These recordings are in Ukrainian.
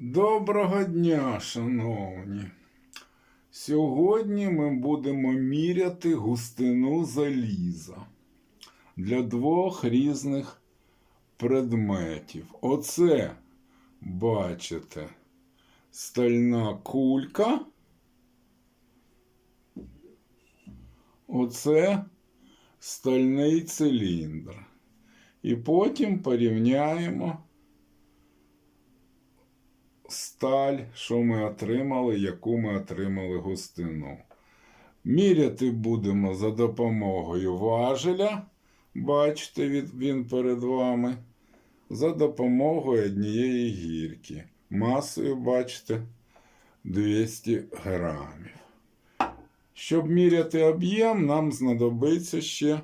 Доброго дня, шановні. Сьогодні ми будемо міряти густину заліза для двох різних предметів. Оце, бачите, стальна кулька. Оце стальний циліндр. І потім порівняємо сталь, що ми отримали, яку ми отримали густину. Міряти будемо за допомогою важеля. Бачите, він перед вами. За допомогою однієї гірки. Масою, бачите, 200 грамів. Щоб міряти об'єм, нам знадобиться ще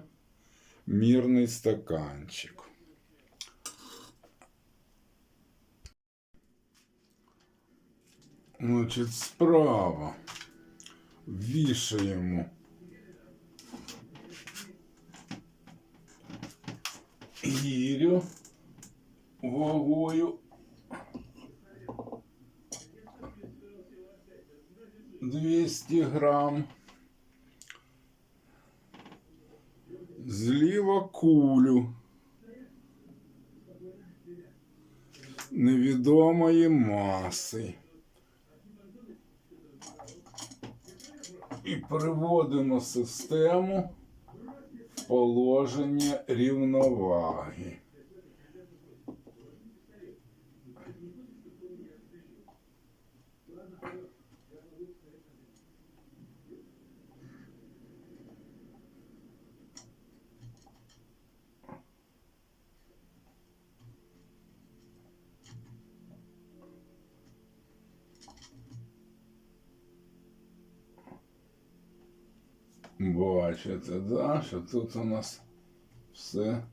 мірний стаканчик. Значить, справа вішаємо гірю вагою 200 грам. Зліва кулю невідомої маси. І приводимо систему в положення рівноваги. Бачите, да, що тут у нас все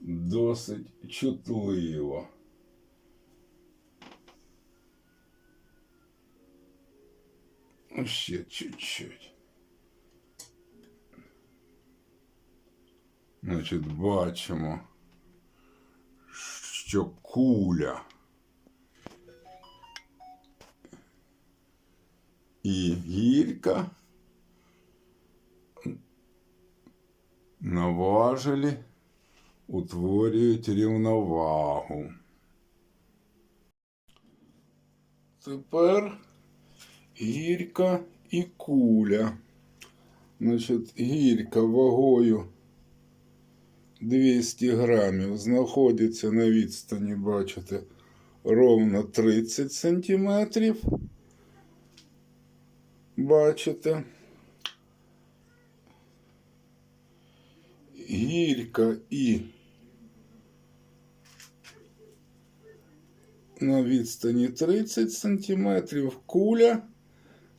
досить чутливо. Ще чуть-чуть. Значить, бачимо, що куля. Гірка на важелі утворюють рівновагу. Тепер гірка і куля. Значить, гірка вагою 200 грамів знаходиться на відстані, бачите, ровно 30 сантиметрів. Бачите. Гірка і на відстані 30 сантиметрів, куля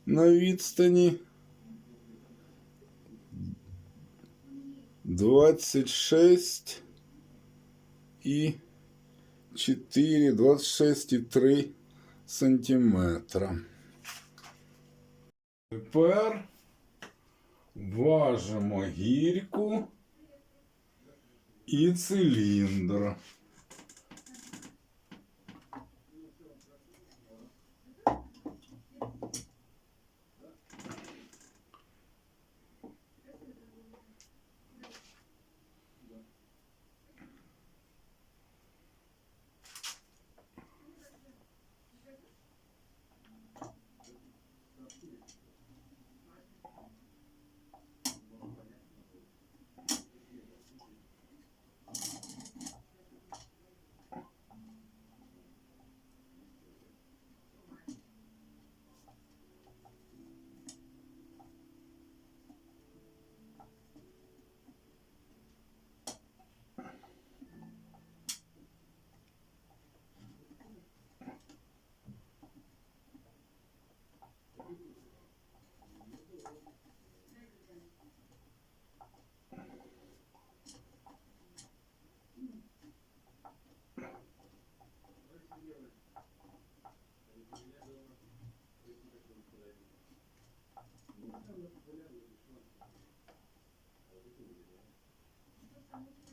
на відстані 26 і 4, 26 і 3 сантиметра. Тепер важимо гірку і циліндр. 감사합니다.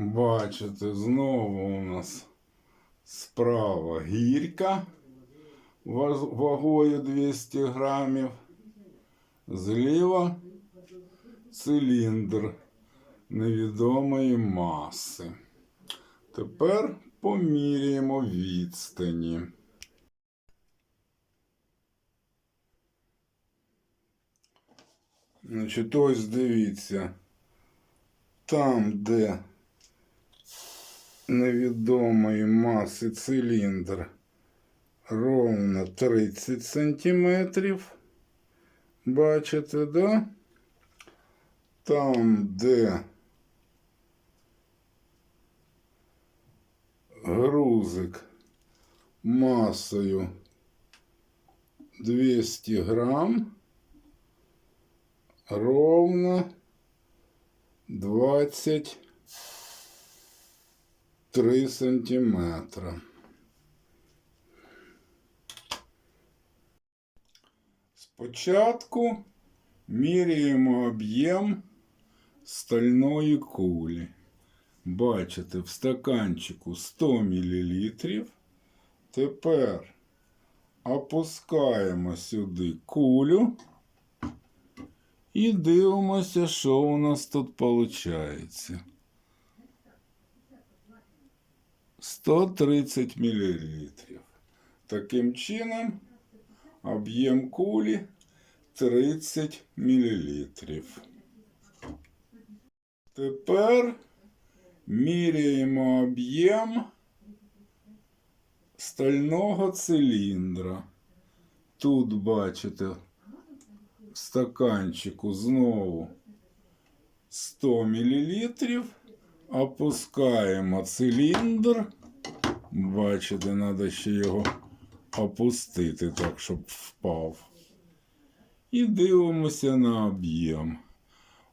Бачите, знову у нас справа гірка вагою 200 грамів. Зліва циліндр невідомої маси. Тепер поміряємо відстані. Значить, ось дивіться, там, де невідомої маси циліндр ровно 30 сантиметрів. Бачите, да? Там, де грузик масою 200 грам, ровно 23 сантиметра. Спочатку міряємо об'єм стальної кулі. Бачите, в стаканчику 100 мл. Тепер опускаємо сюди кулю і дивимося, що у нас тут виходить. 130 мл. Таким чином, об'єм кулі 30 мл. Тепер міряємо об'єм стального циліндра. Тут бачите в стаканчику знову 100 мл. Опускаємо циліндр. Бачите, треба ще його опустити так, щоб впав. І дивимося на об'єм.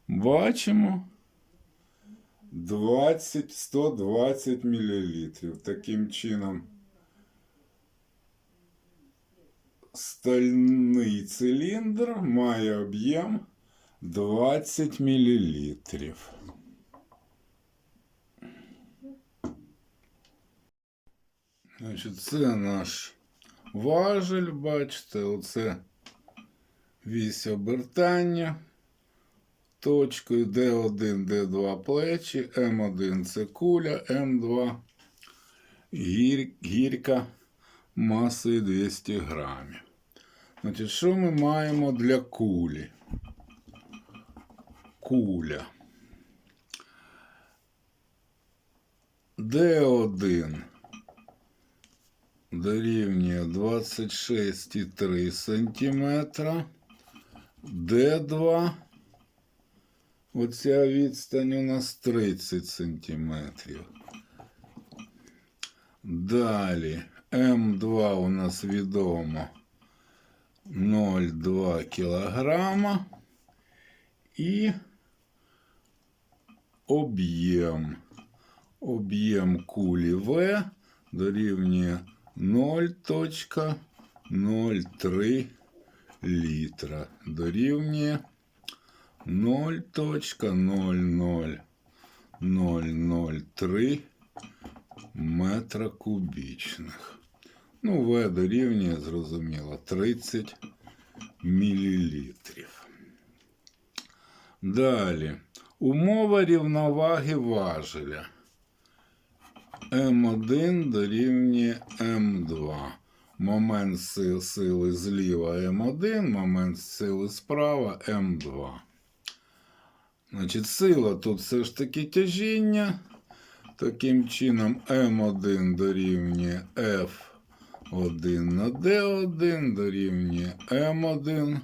Бачимо 20 120 мл. Таким чином стальний циліндр має об'єм 20 мл. Значить, це наш важель, бачите, оце вісь обертання. Точкою D1, D2 плечі, М1 це куля, М2 гір, гірка масою 200 грамів. Значить, що ми маємо для кулі? Куля. D1 дорівнює 26,3 см. Д2. Оця відстань у нас 30 сантиметрів. Далі М2 у нас відомо 0,2 кілограма. І об'єм. Об'єм кулі В дорівнює 0,03 літра. Дорівнює 0,00003 метра кубічних. Ну, В дорівнює, зрозуміло, 30 мілілітрів. Далі. Умова рівноваги важеля. М1 дорівнює М2. Момент сили зліва М1, момент сили справа М2. Значить, сила тут все ж таки тяжіння. Таким чином М1 дорівнює F1 на D1 дорівнює М1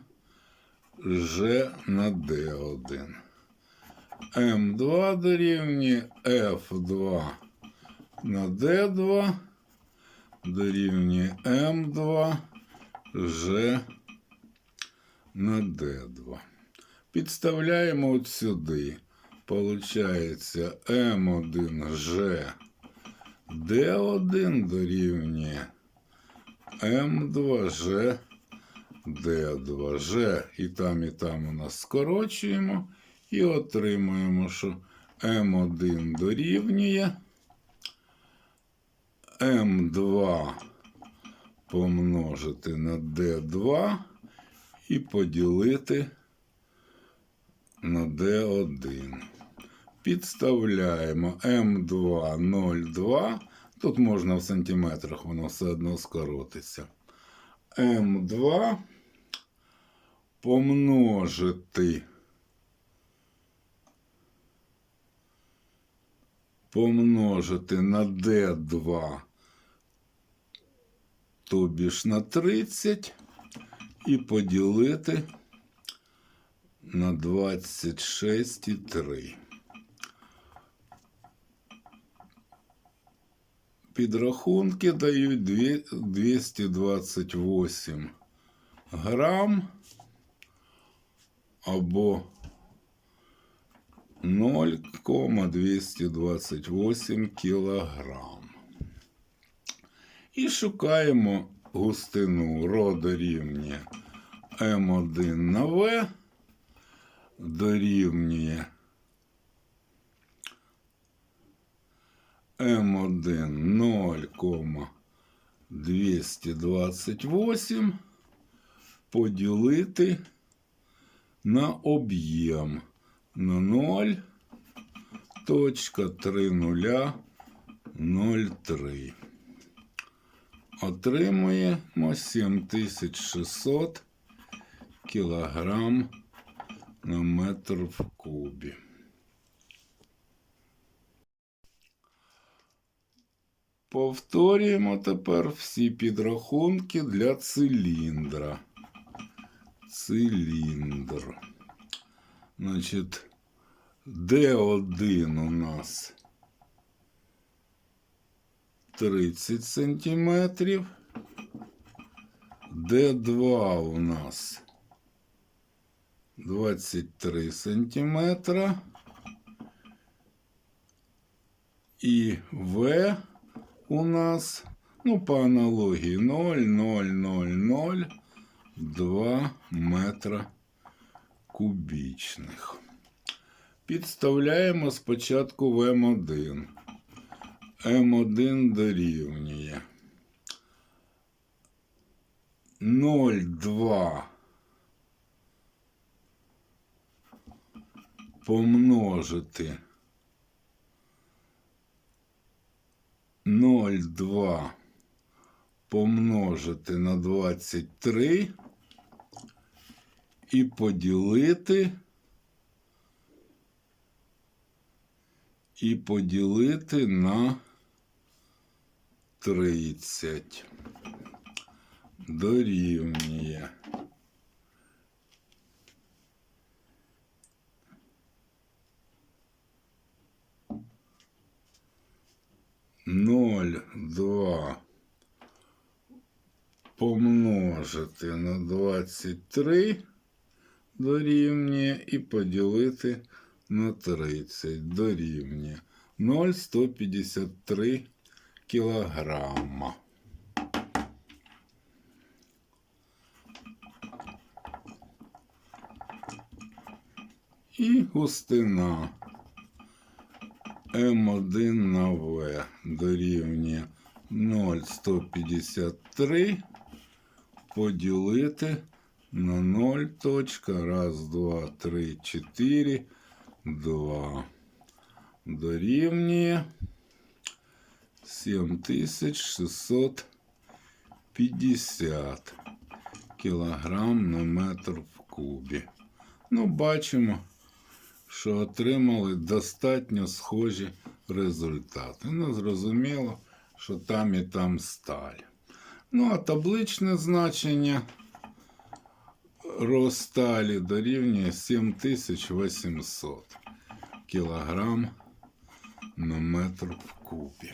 G на D1. М2 дорівнює F2 на D2 дорівнює М2 G на D2. Підставляємо от сюди. Получається М1G D1 дорівнює М2G D2G. І там, і там у нас скорочуємо і отримуємо, що М1 дорівнює М2 помножити на Д2 і поділити на Д1. Підставляємо М2 0,2. Тут можна в сантиметрах, воно все одно скоротиться. М2 помножити. Помножити на D2, тобі ж на 30, і поділити на 26,3. Підрахунки дають дві- 228 грам або 0,228 кілограм. І шукаємо густину ро дорівнює М1 на В дорівнює М1 0,228 поділити на об'єм на 0.3003. Отримуємо 7600 кілограм на метр в кубі. Повторюємо тепер всі підрахунки для циліндра. Циліндр. Значить, Д1 у нас 30 сантиметрів. Д2 у нас 23 сантиметра. І В у нас, ну, по аналогії 0,0002 метра Кубічних. Підставляємо спочатку в М1. М1 дорівнює 0,2 помножити 0,2 помножити на 23 і поділити і поділити на 30 дорівнює. Ноль два помножити на 23 дорівнює і поділити на 30 дорівнює 0,153 кілограма. І густина М1 на В дорівнює 0,153 поділити на 0 точка. Раз, два, три, чотири, два. Дорівнює 7650 кілограм на метр в кубі. Ну, бачимо, що отримали достатньо схожі результати. Ну, зрозуміло, що там і там сталь. Ну, а табличне значення Росталі дорівнює 7800 кілограм на метр в кубі.